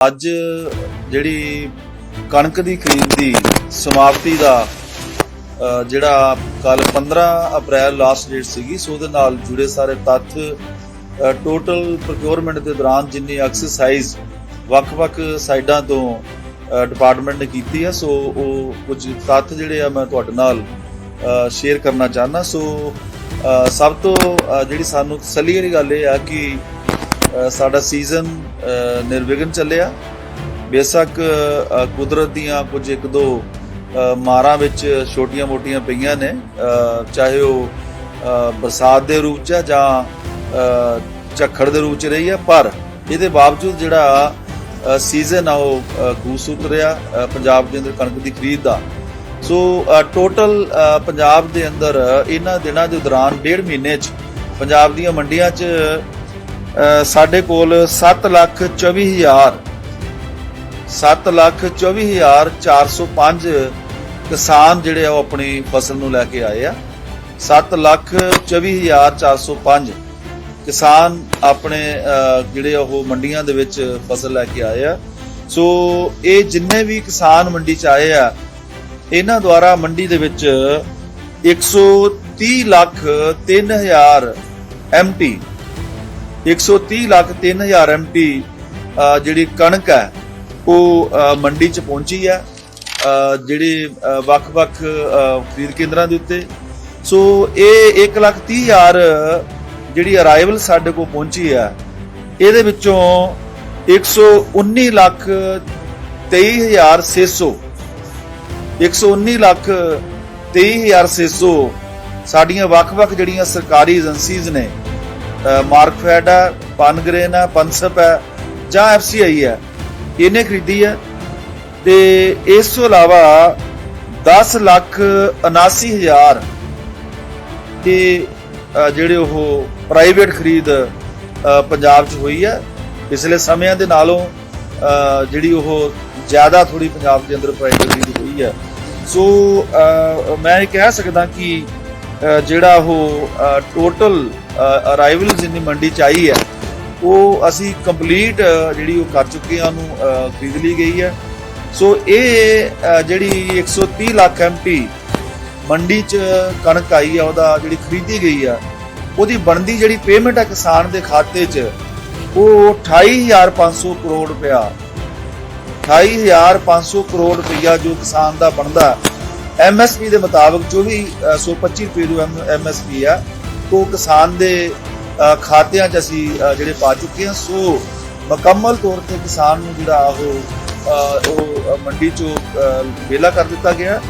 ਅੱਜ ਜਿਹੜੀ ਕਣਕ ਦੀ ਖਰੀਦ ਦੀ ਸਮਾਪਤੀ ਦਾ ਜਿਹੜਾ ਕੱਲ 15 ਅਪ੍ਰੈਲ ਲਾਸਟ ਡੇਟ ਸੀਗੀ, ਸੋ ਉਹਦੇ ਨਾਲ ਜੁੜੇ ਸਾਰੇ ਤੱਥ ਟੋਟਲ ਪ੍ਰੋਕਿਉਰਮੈਂਟ ਦੇ ਦੌਰਾਨ ਜਿੰਨੀ ਐਕਸਰਸਾਈਜ਼ ਵੱਖ-ਵੱਖ ਸਾਈਡਾਂ ਤੋਂ ਡਿਪਾਰਟਮੈਂਟ ਨੇ ਕੀਤੀ ਹੈ ਸੋ ਉਹ ਕੁਝ ਤੱਥ ਜਿਹੜੇ ਆ ਮੈਂ ਤੁਹਾਡੇ ਨਾਲ ਸ਼ੇਅਰ ਕਰਨਾ ਚਾਹਨਾ ਸੋ ਸਭ ਤੋਂ ਜਿਹੜੀ ਸਾਨੂੰ ਤਸੱਲੀ ਵਾਲੀ ਗੱਲ ਇਹ ਆ ਕਿ ਸਾਡਾ ਸੀਜ਼ਨ ਨਿਰਵਿਘਨ ਚੱਲਿਆ। ਬੇਸ਼ੱਕ ਕੁਦਰਤ ਦੀਆਂ ਕੁਝ ਇੱਕ ਦੋ ਮਾਰਾਂ ਵਿੱਚ ਛੋਟੀਆਂ-ਮੋਟੀਆਂ ਪਈਆਂ ਨੇ। ਚਾਹੇ ਉਹ ਬਰਸਾਤ ਦੇ ਰੂਪ ਚ ਜਾਂ ਝੱਖੜ ਦੇ ਰੂਪ ਚ ਰਹੀ ਹੈ ਪਰ ਇਹਦੇ ਬਾਵਜੂਦ ਜਿਹੜਾ ਸੀਜ਼ਨ ਆ ਉਹ ਅ, ਖੂਸ ਉਤਰਿਆ ਪੰਜਾਬ ਦੇ ਅੰਦਰ ਕਣਕ ਦੀ ਖਰੀਦ ਦਾ। ਸੋ ਟੋਟਲ ਪੰਜਾਬ ਦੇ ਅੰਦਰ ਇਹਨਾਂ ਦਿਨਾਂ ਦੇ ਦੌਰਾਨ ਡੇਢ ਮਹੀਨੇ ਚ ਪੰਜਾਬ ਦੀਆਂ ਮੰਡੀਆਂ ਚ ਸਾਡੇ ਕੋਲ 7 ਲੱਖ 24 ਹਜ਼ਾਰ 7 ਲੱਖ 24 ਹਜ਼ਾਰ 405 ਕਿਸਾਨ ਜਿਹੜੇ ਆ ਉਹ ਆਪਣੀ ਫਸਲ ਨੂੰ ਲੈ ਕੇ ਆਏ ਆ। 7 ਲੱਖ 24 ਹਜ਼ਾਰ 405 ਕਿਸਾਨ ਆਪਣੇ ਜਿਹੜੇ ਆ ਉਹ ਮੰਡੀਆਂ ਦੇ ਵਿੱਚ ਫਸਲ ਲੈ ਕੇ ਆਏ ਆ। ਸੋ ਇਹ ਜਿੰਨੇ ਵੀ ਕਿਸਾਨ ਮੰਡੀ ਚ ਆਏ ਆ, ਇਹਨਾਂ ਦੁਆਰਾ ਮੰਡੀ ਦੇ ਵਿੱਚ 130 ਲੱਖ 3000 ਐਮਟੀ 130 ਲੱਖ 3000 ਐਮਟੀ ਜਿਹੜੀ ਕਣਕ ਹੈ ਉਹ ਮੰਡੀ ਚ ਪਹੁੰਚੀ ਹੈ। ਅ, ਜਿਹੜੇ ਵੱਖ-ਵੱਖ ਖਰੀਦ ਕੇਂਦਰਾਂ ਦੇ ਉੱਤੇ। ਸੋ ਇਹ 1 ਲੱਖ 30 ਹਜ਼ਾਰ ਜਿਹੜੀ ਅਰਾਈਵਲ ਸਾਡੇ ਕੋਲ ਪਹੁੰਚੀ ਹੈ ਇਹਦੇ ਵਿੱਚੋਂ 119 ਲੱਖ 23600 119 ਲੱਖ 23600 ਸਾਡੀਆਂ ਵੱਖ-ਵੱਖ ਜਿਹੜੀਆਂ ਸਰਕਾਰੀ ਏਜੰਸੀਜ਼ ਨੇ ਮਾਰਕਫੈਡ ਹੈ ਪਨਗ੍ਰੇਨ ਹੈ ਪੰਸਪ ਹੈ ਜਾਂ ਐਫਸੀਆਈ ਹੈ ਇਹਨੇ ਖਰੀਦੀ ਹੈ ਤੇ ਇਸ ਤੋਂ ਇਲਾਵਾ 10 ਲੱਖ 79 ਹਜ਼ਾਰ ਤੇ ਜਿਹੜੇ ਉਹ ਪ੍ਰਾਈਵੇਟ ਖਰੀਦ ਪੰਜਾਬ 'ਚ ਹੋਈ ਹੈ ਪਿਛਲੇ ਸਮਿਆਂ ਦੇ ਨਾਲੋਂ ਜਿਹੜੀ ਉਹ ਜ਼ਿਆਦਾ ਥੋੜੀ ਪੰਜਾਬ ਦੇ ਅੰਦਰ ਪ੍ਰਾਈਵੇਟ ਖਰੀਦ ਹੋਈ ਹੈ ਸੋ ਮੈਂ ਇਹ ਕਹਿ ਸਕਦਾ ਕਿ ਜਿਹੜਾ ਉਹ ਟੋਟਲ ਅਰਾਈਵਲ ਜਿੰਨੀ ਮੰਡੀ ਚ ਆਈ ਹੈ ਉਹ ਅਸੀਂ ਕੰਪਲੀਟ ਜਿਹੜੀ ਉਹ ਕਰ ਚੁੱਕੇ ਹਾਂ ਉਹਨੂੰ ਖਰੀਦ ਲਈ ਗਈ ਹੈ। ਸੋ ਇਹ ਅ, ਜਿਹੜੀ 130 ਲੱਖ ਐਮਟੀ ਮੰਡੀ ਚ ਕਣਕ ਆਈ ਆ ਉਹਦਾ ਜਿਹੜੀ ਖਰੀਦੀ ਗਈ ਆ ਉਹਦੀ ਬਣਦੀ ਜਿਹੜੀ ਪੇਮੈਂਟ ਆ ਕਿਸਾਨ ਦੇ ਖਾਤੇ 'ਚ ਉਹ 28500 ਕਰੋੜ ਰੁਪਇਆ। 28500 ਕਰੋੜ ਰੁਪਇਆ ਜੋ ਕਿਸਾਨ ਦਾ ਬਣਦਾ ਐਮਐਸਪੀ ਦੇ ਮੁਤਾਬਕ ਜੋ ਵੀ ਅ, 125 ਰੁਪਏ ਜੋ ਐਮਐਸਪੀ ਆ ਉਹ ਕਿਸਾਨ ਦੇ ਖਾਤਿਆਂ 'ਚ ਅਸੀਂ ਜਿਹੜੇ ਪਾ ਚੁੱਕੇ ਹਾਂ। ਸੋ ਮੁਕੰਮਲ ਤੌਰ ਤੇ ਕਿਸਾਨ ਨੂੰ ਜਿਹੜਾ ਉਹ ਉਹ ਮੰਡੀ 'ਚੋਂ ਅ, ਵਿਹਲਾ ਕਰ ਦਿੱਤਾ ਗਿਆ।